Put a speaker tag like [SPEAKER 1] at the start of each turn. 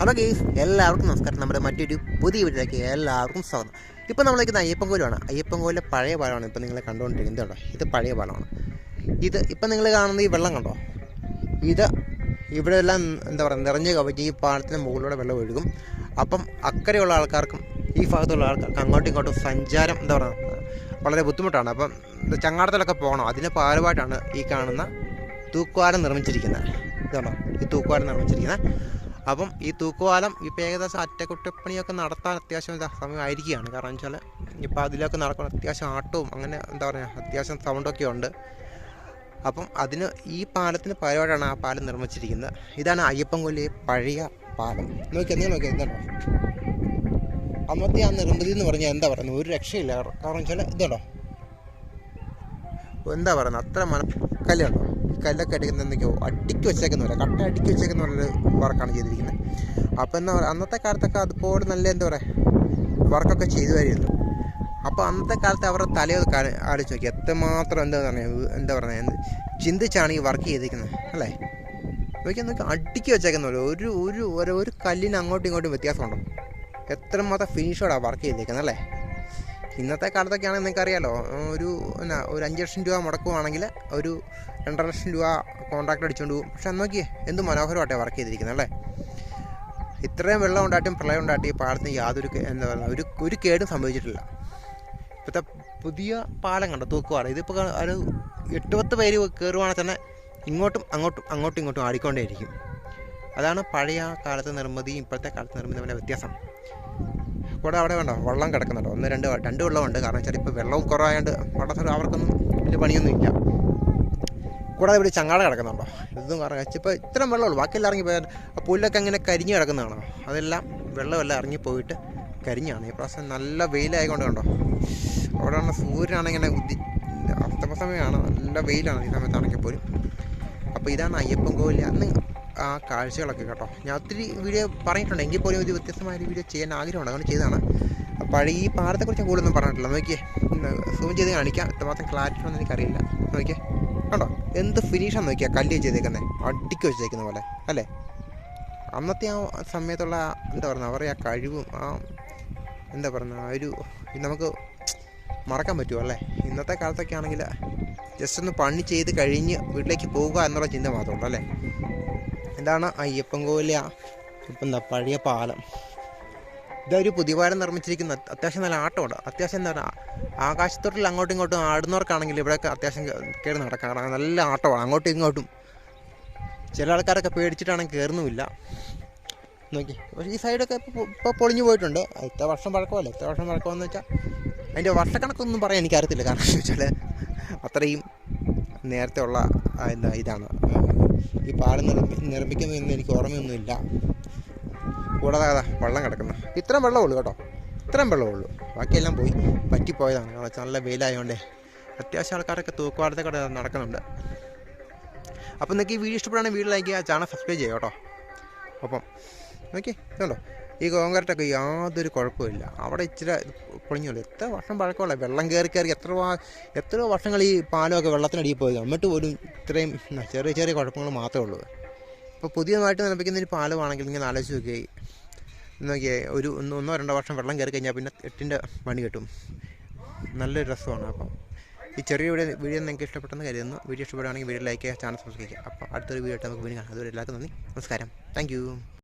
[SPEAKER 1] Hello guys എല്ലാവർക്കും നമസ്കാരം. നമ്മുടെ മറ്റൊരു പുതിയ വീട്ടിലേക്ക് എല്ലാവർക്കും സ്വാഗതം. ഇപ്പോൾ നമ്മളിരിക്കുന്ന അയ്യപ്പൻ കോലിലെ പഴയ പാലമാണ് ഇപ്പോൾ നിങ്ങൾ കണ്ടുകൊണ്ടിരിക്കുന്നത് കേട്ടോ. ഇത് പഴയ പാലമാണ് ഇത് ഇപ്പം നിങ്ങൾ കാണുന്ന ഈ വെള്ളം കണ്ടോ? ഇത് ഇവിടെ എല്ലാം എന്താ പറയുക നിറഞ്ഞു കവിഞ്ഞ് ഈ പാലത്തിന് മുകളിലൂടെ വെള്ളം ഒഴുകും. അപ്പം അക്കരെയുള്ള ആൾക്കാർക്കും ഈ ഭാഗത്തുള്ള ആൾക്കാർക്ക് അങ്ങോട്ടും ഇങ്ങോട്ടും സഞ്ചാരം എന്താ പറയുക വളരെ ബുദ്ധിമുട്ടാണ്. അപ്പം ചങ്ങാടത്തിലൊക്കെ പോകണം. അതിന് പാലമായിട്ടാണ് ഈ കാണുന്ന തൂക്കുവാരം നിർമ്മിച്ചിരിക്കുന്നത്. ഇതാണോ? ഈ തൂക്കുവാരം നിർമ്മിച്ചിരിക്കുന്നത്. അപ്പം ഈ തൂക്കുപാലം ഈ ഏകദേശം അറ്റകുറ്റപ്പണിയൊക്കെ നടത്താൻ അത്യാവശ്യം സമയമായിരിക്കുകയാണ്. കാരണം വെച്ചാൽ ഇപ്പം അതിലൊക്കെ നടക്കണം അത്യാവശ്യം ആട്ടവും അങ്ങനെ എന്താ പറയുക അത്യാവശ്യം സൗണ്ടൊക്കെ ഉണ്ട്. അപ്പം അതിന് ഈ പാലത്തിന് പരിപാടിയാണ് ആ പാലം നിർമ്മിച്ചിരിക്കുന്നത്. ഇതാണ് അയ്യപ്പൻകൊല്ലി പഴയ പാലം. നോക്കി എന്തെങ്കിലും നോക്കിയാൽ എന്താണോ അന്നത്തെ ആ നിർമ്മിതി എന്ന് പറഞ്ഞാൽ എന്താ പറയുന്നത്? ഒരു രക്ഷയില്ല. കാരണം വെച്ചാൽ ഇതുണ്ടോ? എന്താ പറയുന്നത്? അത്ര മന കല്ലുണ്ടോ ഈ കല്ലൊക്കെ അടിക്കുന്ന എന്തൊക്കെയോ അടിക്കി വെച്ചേക്കുന്ന പോലെ കട്ട അടിക്കി വെച്ചേക്കുന്ന പോലെ വർക്കാണ് ചെയ്തിരിക്കുന്നത് അപ്പോൾ എന്താ പറയുക അന്നത്തെ കാലത്തൊക്കെ അതുപോലെ നല്ല എന്താ പറയുക വർക്കൊക്കെ ചെയ്തു വരുന്നു അപ്പോൾ അന്നത്തെ കാലത്ത് അവരുടെ തലയൊക്കെ ആലോചിച്ച് നോക്കി എത്രമാത്രം എന്താ പറയുക എന്താ പറയുക എന്ത് ചിന്തിച്ചാണ് ഈ വർക്ക് ചെയ്തിരിക്കുന്നത് അല്ലേ? നോക്കി നോക്കി അടിക്ക് വെച്ചേക്കുന്ന പോലെ ഒരു ഒരു ഒരു ഒരു കല്ലിന് അങ്ങോട്ടും ഇങ്ങോട്ടും വ്യത്യാസമുണ്ടോ? എത്രമാത്രം ഫിനിഷോടാണ് വർക്ക് ചെയ്തിരിക്കുന്നത് അല്ലേ? ഇന്നത്തെ കാലത്തൊക്കെ ആണെങ്കിൽ നിങ്ങൾക്ക് അറിയാലോ ഒരു എന്നാ ഒരു അഞ്ച് ലക്ഷം രൂപ മുടക്കുവാണെങ്കിൽ ഒരു രണ്ടര ലക്ഷം രൂപ കോൺട്രാക്ട് അടിച്ചുകൊണ്ട് പോകും. പക്ഷെ നോക്കിയേ എന്ത് മനോഹരമായിട്ടേ വർക്ക് ചെയ്തിരിക്കുന്നത് അല്ലേ? ഇത്രയും വെള്ളം ഉണ്ടായിട്ടും പ്രളയം ഉണ്ടായിട്ടും ഈ പാലത്തിന് യാതൊരു എന്താ പറയുക ഒരു ഒരു കേടും സംഭവിച്ചിട്ടില്ല. ഇപ്പോഴത്തെ പുതിയ പാലം കണ്ടോ തൂക്കുവാണ് ഇതിപ്പോൾ ഒരു എട്ട് പത്ത് പേര് കയറുവാണെങ്കിൽ തന്നെ ഇങ്ങോട്ടും അങ്ങോട്ടും അങ്ങോട്ടും ഇങ്ങോട്ടും ആടിക്കൊണ്ടേയിരിക്കും. അതാണ് പഴയ കാലത്തെ നിർമ്മിതിയും ഇപ്പോഴത്തെ കാലത്തെ നിർമ്മിതി തമ്മിലെ വ്യത്യാസം. കൂടെ അവിടെ വേണ്ട വെള്ളം കിടക്കുന്നുണ്ട്. ഒന്ന് രണ്ട് രണ്ട് വെള്ളമുണ്ട്. കാരണം വെച്ചാൽ ഇപ്പോൾ വെള്ളവും കുറവായതുകൊണ്ട് വെള്ളത്തിൽ അവർക്കൊന്നും വലിയ പണിയൊന്നും ഇല്ല. കൂടാതെ ഇവിടെ ചങ്ങാട കിടക്കുന്നുണ്ടോ? ഇതും കാരണം ഇപ്പോൾ ഇത്രയും വെള്ളമുള്ളൂ ബാക്കിയെല്ലാം ഇറങ്ങി പോയാൽ ആ പുല്ലൊക്കെ അങ്ങനെ കരിഞ്ഞ് കിടക്കുന്നതാണോ അതെല്ലാം വെള്ളമെല്ലാം ഇറങ്ങിപ്പോയിട്ട് കരിഞ്ഞാണ്. ഈ പ്രാവശ്യം നല്ല വെയിലായതുകൊണ്ട് കണ്ടോ? അവിടെ ആണ് സൂര്യനാണിങ്ങനെ ഉദി അസ്തമസമയമാണ്. നല്ല വെയിലാണ്. ഈ സമയത്താണെങ്കിൽ പോലും. അപ്പോൾ ഇതാണ് അയ്യപ്പൻ കോവിൽ അന്ന് ആ കാഴ്ചകളൊക്കെ കേട്ടോ. ഞാൻ ഒത്തിരി വീഡിയോ പറഞ്ഞിട്ടുണ്ട്. എങ്കിൽ പോലും ഒരു വ്യത്യസ്തമായ ഒരു വീഡിയോ ചെയ്യാൻ ആഗ്രഹമുണ്ട്. അങ്ങനെ ചെയ്തതാണ്. അപ്പോൾ ഈ പാടത്തെക്കുറിച്ച് കൂടുതലൊന്നും പറഞ്ഞിട്ടില്ല. നോക്കിയേ. സൂം ചെയ്ത് കാണിക്കാം. എത്രമാത്രം ക്ലാരിറ്റി ഒന്നും എനിക്കറിയില്ല. നോക്കിയേ. കണ്ടോ? എന്ത് ഫിനിഷാണ് നോക്കിയാൽ കല്ല് ചെയ്തേക്കുന്നത് അടിക്ക് വെച്ചേക്കുന്ന പോലെ. അല്ലേ? അന്നത്തെ ആ സമയത്തുള്ള എന്താ പറയുക അവരുടെ ആ കഴിവും ആ എന്താ പറയുക ഒരു നമുക്ക് മറക്കാൻ പറ്റുമോ അല്ലേ? ഇന്നത്തെ കാലത്തൊക്കെ ആണെങ്കിൽ ജസ്റ്റ് ഒന്ന് പണി ചെയ്ത് കഴിഞ്ഞ് വീട്ടിലേക്ക് പോവുക എന്നുള്ള ചിന്ത മാത്രമേ ഉള്ളൂ അല്ലേ? ഇതാണ് അയ്യപ്പൻ കോവിലെ ഇപ്പം എന്താ പഴയ പാലം. ഇതൊരു പുതിയ പാലം നിർമ്മിച്ചിരിക്കുന്ന അത്യാവശ്യം നല്ല ആട്ടമുണ്ട് അത്യാവശ്യം എന്താ പറയുക ആകാശത്തോട്ടിൽ അങ്ങോട്ടും ഇങ്ങോട്ടും ആടുന്നവർക്കാണെങ്കിൽ ഇവിടെയൊക്കെ അത്യാവശ്യം കയറി നടക്കാം നല്ല ആട്ടമാണ്. അങ്ങോട്ടും ഇങ്ങോട്ടും. ചില ആൾക്കാരൊക്കെ പേടിച്ചിട്ടാണെങ്കിൽ കയറുന്നുമില്ല നോക്കി. പക്ഷേ ഈ സൈഡൊക്കെ ഇപ്പോൾ പൊളിഞ്ഞു പോയിട്ടുണ്ട്. ഇത്ര വർഷം പഴക്കമല്ലേ? ഇത്ര വർഷം പഴക്കമെന്ന് വെച്ചാൽ അതിന്റെ വർഷക്കണക്കൊന്നും പറയാൻ എനിക്കറിയത്തില്ല. കാരണം വെച്ചാൽ അത്രയും നേരത്തെ ഉള്ള എന്താ ഇതാണ് ഈ പാലം നിർമ്മി നിർമ്മിക്കുന്നതെന്ന് എനിക്ക് ഓർമ്മയൊന്നുമില്ല. കൂടാതെ വെള്ളം കിടക്കുന്നു. ഇത്രയും വെള്ളമുള്ളൂ കേട്ടോ. ഇത്രയും വെള്ളമുള്ളൂ ബാക്കിയെല്ലാം പോയി. പറ്റിപ്പോയതാണ്. കാരണം വെച്ചാൽ നല്ല വെയിലായതുകൊണ്ടേ അത്യാവശ്യം ആൾക്കാരൊക്കെ തൂക്കുപാടത്തൊക്കെ ഇവിടെ നടക്കുന്നുണ്ട്. അപ്പോൾ നിങ്ങൾക്ക് ഈ വീഡിയോ ഇഷ്ടപ്പെടുകയാണെങ്കിൽ വീഡിയോ ലൈക്ക് ചെയ്യുക ചാനൽ സബ്സ്ക്രൈബ് ചെയ്യുക കേട്ടോ. അപ്പം നോക്കി ഇതുണ്ടോ? ഈ കോൺക്രീറ്റൊക്കെ യാതൊരു കുഴപ്പമില്ല അവിടെ ഇച്ചിരി പൊളിഞ്ഞുള്ളൂ എത്ര വർഷം പഴക്കമുള്ള വെള്ളം കയറി കയറി എത്ര എത്രയോ വർഷങ്ങൾ ഈ പാലമൊക്കെ വെള്ളത്തിനടിയിൽ പോയത് എന്നിട്ട് പോലും ഇത്രയും ചെറിയ ചെറിയ കുഴപ്പങ്ങൾ മാത്രമേ ഉള്ളൂ. ഇപ്പോൾ പുതിയതായിട്ട് നിർമ്മിക്കുന്ന ഒരു പാലമാണെങ്കിൽ ഇങ്ങനെ ആലോചിച്ച് നോക്കിയായി നോക്കിയേ ഒരു ഒന്നോ രണ്ടോ വർഷം വെള്ളം കയറി കഴിഞ്ഞാൽ പിന്നെ എട്ടിന്റെ പണി കിട്ടും. നല്ലൊരു രസമാണ് അപ്പം. ഈ ചെറിയ വീഡിയോ നിങ്ങൾക്ക് ഇഷ്ടപ്പെട്ടെന്ന് കരുതുന്നു. വീഡിയോ ഇഷ്ടപ്പെടുകയാണെങ്കിൽ വീഡിയോ ലൈക്ക് ചെയ്യുക ചാനൽ സബ്സ്ക്രൈബ് ചെയ്യുക. അപ്പോൾ അടുത്തൊരു വീഡിയോ ആയിട്ട് നമുക്ക് വീണ്ടും കാണാം. അതുവരെ എല്ലാവർക്കും നന്ദി. നമസ്കാരം. താങ്ക്